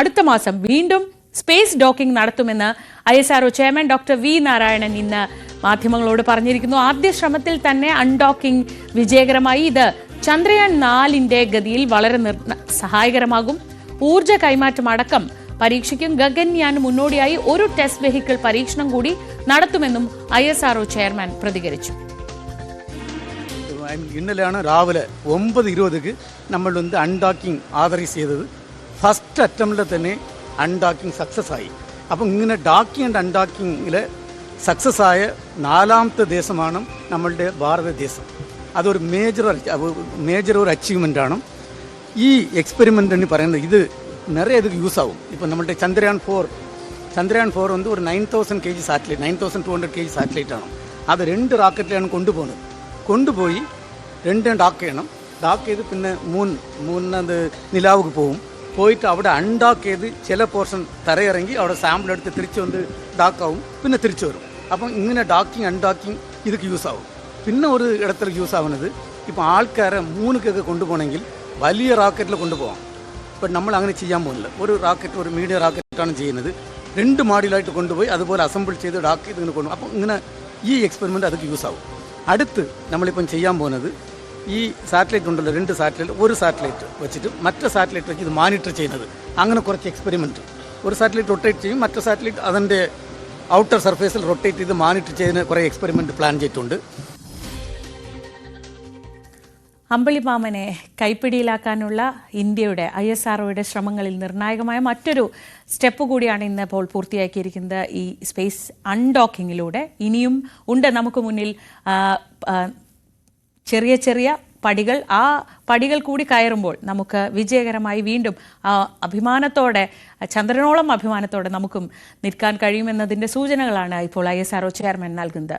അടുത്ത മാസം വീണ്ടും സ്പേസ് ഡോക്കിംഗ് നടത്തുമെന്ന് ISRO chairman doctor V Narayanan ഇന്ന് മാധ്യമങ്ങളോട് പറഞ്ഞിരിക്കുന്നു. ആദ്യ ശ്രമത്തിൽ തന്നെ അൺഡോക്കിംഗ് വിജയകരമായി. ഇത് ചന്ദ്രയാൻ നാലിന്റെ ഗതിയിൽ വളരെ സഹായകരമാകും. ഊർജ കൈമാറ്റം അടക്കം പരീക്ഷയ്ക്കും ഗഗൻയാൻ മുന്നോടിയായി ഒരു ടെസ്റ്റ് വെഹിക്കിൾ പരീക്ഷണം കൂടി നടത്തുമെന്നും ഐ എസ് ആർഒ ചെയർമാൻ പ്രതികരിച്ചു. ഇന്നലെയാണ് രാവിലെ ഒമ്പത് ഇരുപതിക്ക് നമ്മൾ വന്ന് അൺഡോക്കിംഗ് ആദറി ചെയ്തത്. ഫസ്റ്റ് അറ്റംപ്റ്റിൽ തന്നെ അൺഡാക്കിങ് സക്സസ് ആയി. അപ്പം ഇങ്ങനെ ഡാക്കിങ് ആൻഡ് അൺഡാക്കിങ്ങിൽ സക്സസ് ആയ നാലാമത്തെ ദേശമാണ് നമ്മളുടെ ഭാരതദേശം അതൊരു മേജർ മേജർ ഒരു അച്ചീവ്മെന്റാണ് ഈ എക്സ്പെരിമെന്റ് എന്ന് പറയുന്നത് ഇത് നിറയെ അധികം യൂസ് ആവും. ഇപ്പം നമ്മുടെ ചന്ദ്രയാൻ ഫോർ ചന്ദ്രയാൻ ഫോർ വന്ന് ഒരു nine thousand K G satellite nine thousand two hundred K G satellite ആണ്. അത് രണ്ട് റാക്കറ്റിലാണ് കൊണ്ടുപോകുന്നത്. കൊണ്ടുപോയി രണ്ടും ഡാക്ക് ചെയ്യണം. ഡാക്ക് ചെയ്ത് പിന്നെ മൂന്ന് മൂന്നത് നിലാവ് പോകും. പോയിട്ട് അവിടെ അൺഡോക്ക് ചെയ്ത് ചില പോർഷൻ തറയിറങ്ങി അവിടെ സാമ്പിൾ എടുത്ത് തിരിച്ചു വന്ന് ഡാക്കാവും പിന്നെ തിരിച്ചു വരും. അപ്പം ഇങ്ങനെ ഡാക്കിങ് അൺഡോക്കിങ് ഇതൊക്കെ യൂസ് ആവും. പിന്നെ ഒരു ഇടത്തിൽ യൂസ് ആവുന്നത് ഇപ്പം ആൾക്കാരെ മൂന്നുക്കൊക്കെ കൊണ്ടുപോകണമെങ്കിൽ വലിയ റോക്കറ്റിൽ കൊണ്ടുപോകാം ഇപ്പം നമ്മൾ അങ്ങനെ ചെയ്യാൻ പോകുന്നില്ല. ഒരു റാക്കറ്റ് ഒരു മീഡിയ റാക്കറ്റാണ് ചെയ്യുന്നത്. രണ്ട് മാഡിലായിട്ട് കൊണ്ടുപോയി അതുപോലെ അസംബിൾ ചെയ്ത് ഡാക്ക് ചെയ്ത് ഇങ്ങനെ കൊണ്ടു അപ്പം ഇങ്ങനെ ഈ എക്സ്പെരിമെന്റ് അതൊക്കെ യൂസ് ആവും. അടുത്ത് നമ്മളിപ്പം ചെയ്യാൻ പോകുന്നത് ഈ സാറ്റലൈറ്റ് ഉണ്ടല്ലോ രണ്ട് സാറ്റലൈറ്റ് ഒരു സാറ്റലൈറ്റ് വെച്ചിട്ട് മറ്റു സാറ്റലൈറ്റ് വെച്ച് ഇത് മാനിറ്റർ ചെയ്യുന്നത്. അങ്ങനെ കുറച്ച് എക്സ്പെരിമെന്റ് ഒരു സാറ്റലൈറ്റ് റൊട്ടേറ്റ് ചെയ്യും മറ്റു സാറ്റലൈറ്റ് അതിന്റെ ഔട്ടർ സർഫേസിൽ റൊട്ടേറ്റ് ചെയ്ത് മോണിറ്റർ ചെയ്യുന്ന കുറേ എക്സ്പെരിമെന്റ് പ്ലാൻ ചെയ്തിട്ടുണ്ട്. അമ്പളിമാമനെ കൈപ്പിടിയിലാക്കാനുള്ള ഇന്ത്യയുടെ ഐ എസ് ആർഒയുടെ ശ്രമങ്ങളിൽ നിർണായകമായ മറ്റൊരു സ്റ്റെപ്പ് കൂടിയാണ് ഇന്ന് ഇപ്പോൾ പൂർത്തിയാക്കിയിരിക്കുന്നത് ഈ സ്പേസ് അൺഡോക്കിങ്ങിലൂടെ ഇനിയും ഉണ്ട് നമുക്ക് മുന്നിൽ ചെറിയ ചെറിയ പടികൾ ആ പടികൾ കൂടി കയറുമ്പോൾ നമുക്ക് വിജയകരമായി വീണ്ടും അഭിമാനത്തോടെ ചന്ദ്രനോളം അഭിമാനത്തോടെ നമുക്കും നിൽക്കാൻ കഴിയുമെന്നതിന്റെ സൂചനകളാണ് ഇപ്പോൾ ഐ എസ് ആർഒ ചെയർമാൻ നൽകുന്നത്.